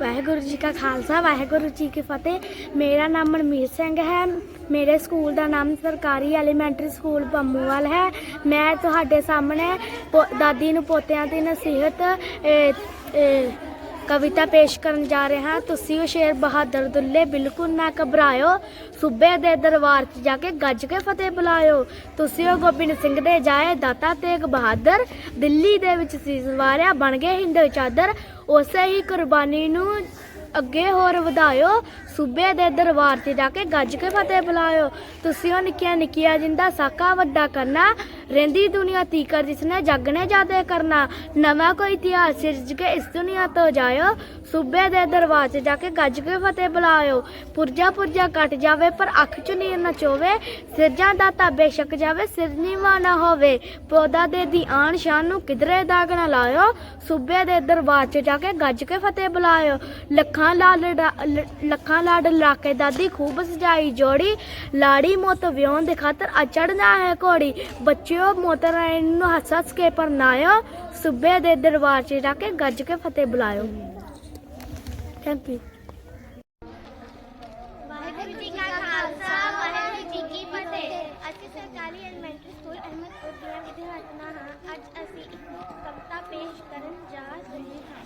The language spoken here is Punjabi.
ਵਾਹਿਗੁਰੂ ਜੀ ਕਾ ਖਾਲਸਾ, ਵਾਹਿਗੁਰੂ ਜੀ ਕੀ ਫਤਿਹ। ਮੇਰਾ ਨਾਮ ਮਨਮੀਤ ਸਿੰਘ ਹੈ। ਮੇਰੇ ਸਕੂਲ ਦਾ ਨਾਮ ਸਰਕਾਰੀ ਐਲੀਮੈਂਟਰੀ ਸਕੂਲ ਪੰਮੂਵਾਲ ਹੈ। ਮੈਂ ਤੁਹਾਡੇ ਸਾਹਮਣੇ ਪੋ- ਦਾਦੀ ਨੂੰ ਪੋਤਿਆਂ ਦੀ ਨਸੀਹਤ ਕਵਿਤਾ ਪੇਸ਼ ਕਰਨ ਜਾ ਰਹੇ ਹਾਂ। ਤੁਸੀਂ ਉਹ ਸ਼ੇਰ ਬਹਾਦਰ ਦੁੱਲੇ ਬਿਲਕੁਲ ਨਾ ਘਬਰਾਇਓ। ਸੂਬੇ ਦੇ ਦਰਬਾਰ 'ਚ ਜਾ ਕੇ ਗੱਜ ਕੇ ਫਤਿਹ ਬੁਲਾਇਓ। ਤੁਸੀਂ ਉਹ ਗੋਬਿੰਦ ਸਿੰਘ ਦੇ ਜਾਏ ਦਾਤਾ ਤੇਗ ਬਹਾਦਰ, ਦਿੱਲੀ ਦੇ ਵਿੱਚ ਸੀਸ ਵਾਰਿਆ ਬਣ ਗਏ ਹਿੰਦੂ ਚਾਦਰ। ਉਸੇ ਹੀ ਕੁਰਬਾਨੀ ਨੂੰ ਅੱਗੇ ਹੋਰ ਵਧਾਇਓ। ਸੂਬੇ ਦੇ ਦਰਬਾਰ 'ਚ ਜਾ ਕੇ ਗੱਜ ਕੇ ਫਤਿਹ ਬੁਲਾਇਓ। ਤੁਸੀਂ ਉਹ ਨਿੱਕੀਆਂ ਨਿੱਕੀਆਂ ਜਿੰਦਾ ਸਾਕਾ ਵੱਡਾ ਕਰਨਾ। ਰਹਿੰਦੀ ਦੁਨੀਆ ਤੀਕਰ ਜਿਸਨੇ ਜੱਗ ਜਾਦੇ ਕਰਨਾ। ਨਵਾਂ ਕੋਈ ਇਤਿਹਾਸ ਸਿਰਜ ਕੇ ਇਸ ਦੁਨੀਆ ਤੋਂ ਜਾਇਓ। ਸੂਬੇ ਦੇ ਦਰਬਾਰ ਜਾ ਕੇ ਗੱਜ ਕੇ ਫਤਿਹ ਬੁਲਾਇਓ। ਪੁਰਜਾ ਪੁਰਜਾ ਕੱਟ ਜਾਵੇ ਪਰ ਅੱਖ 'ਚ ਨੀਰ ਨਾ ਚੋਵੇ। ਸਿਰਜਾਂ ਦਾ ਤਾਂ ਬੇਸ਼ੱਕ ਜਾਵੇ, ਸਿਰ ਨੀਵਾਂ ਨਾ ਹੋਵੇ। ਪੌਦਾ ਦੇ ਦੀ ਆਣ ਸ਼ਾਨ ਨੂੰ ਕਿਧਰੇ ਦਾਗ ਨਾ ਲਾਇਓ। ਸੂਬੇ ਦੇ ਦਰਬਾਰ 'ਚ ਜਾ ਕੇ ਗੱਜ ਕੇ ਫਤਿਹ ਬੁਲਾਇਓ। ਲੱਖਾਂ ਲਾਲ ਲੱਖਾਂ ਲਾਡ ਲਾ ਕੇ ਦਾਦੀ ਖੂਬ ਸਜਾਈ ਜੋੜੀ। ਲਾੜੀ ਮੋਤ ਵਿਆਹਣ ਦੇ ਖਾਤਰ ਅਚੜਨਾ ਹੈ ਘੋੜੀ। ਬੱਚਿਓ ਮੋਤ ਰਾਣੀ ਨੂੰ ਹੱਸ ਹੱਸ ਕੇ ਪਰਨਾਇਓ ਸੂਬੇ ਦੇ ਦਰਬਾਰ 'ਚ ਜਾ ਕੇ ਗੱਜ ਕੇ ਫਤਿਹ ਬੁਲਾਇਓ ਥੈਂਕ ਯੂ ਵਾਹਿਗੁਰੂ ਜੀ ਕਾ ਖਾਲਸਾ ਵਾਹਿਗੁਰੂ ਜੀ ਕੀ ਫਤਿਹ ਅਸੀਂ ਸਰਕਾਰੀ ਐਲੀਮੈਂਟਰੀ ਸਕੂਲ ਅਹਿਮਦਪੁਰ ਦੀਆਂ ਵਿਦਿਆਰਥਣਾਂ ਹਾਂ ਅੱਜ ਅਸੀਂ ਇੱਕ ਕਵਿਤਾ ਪੇਸ਼ ਕਰਨ ਜਾ ਰਹੇ ਹਾਂ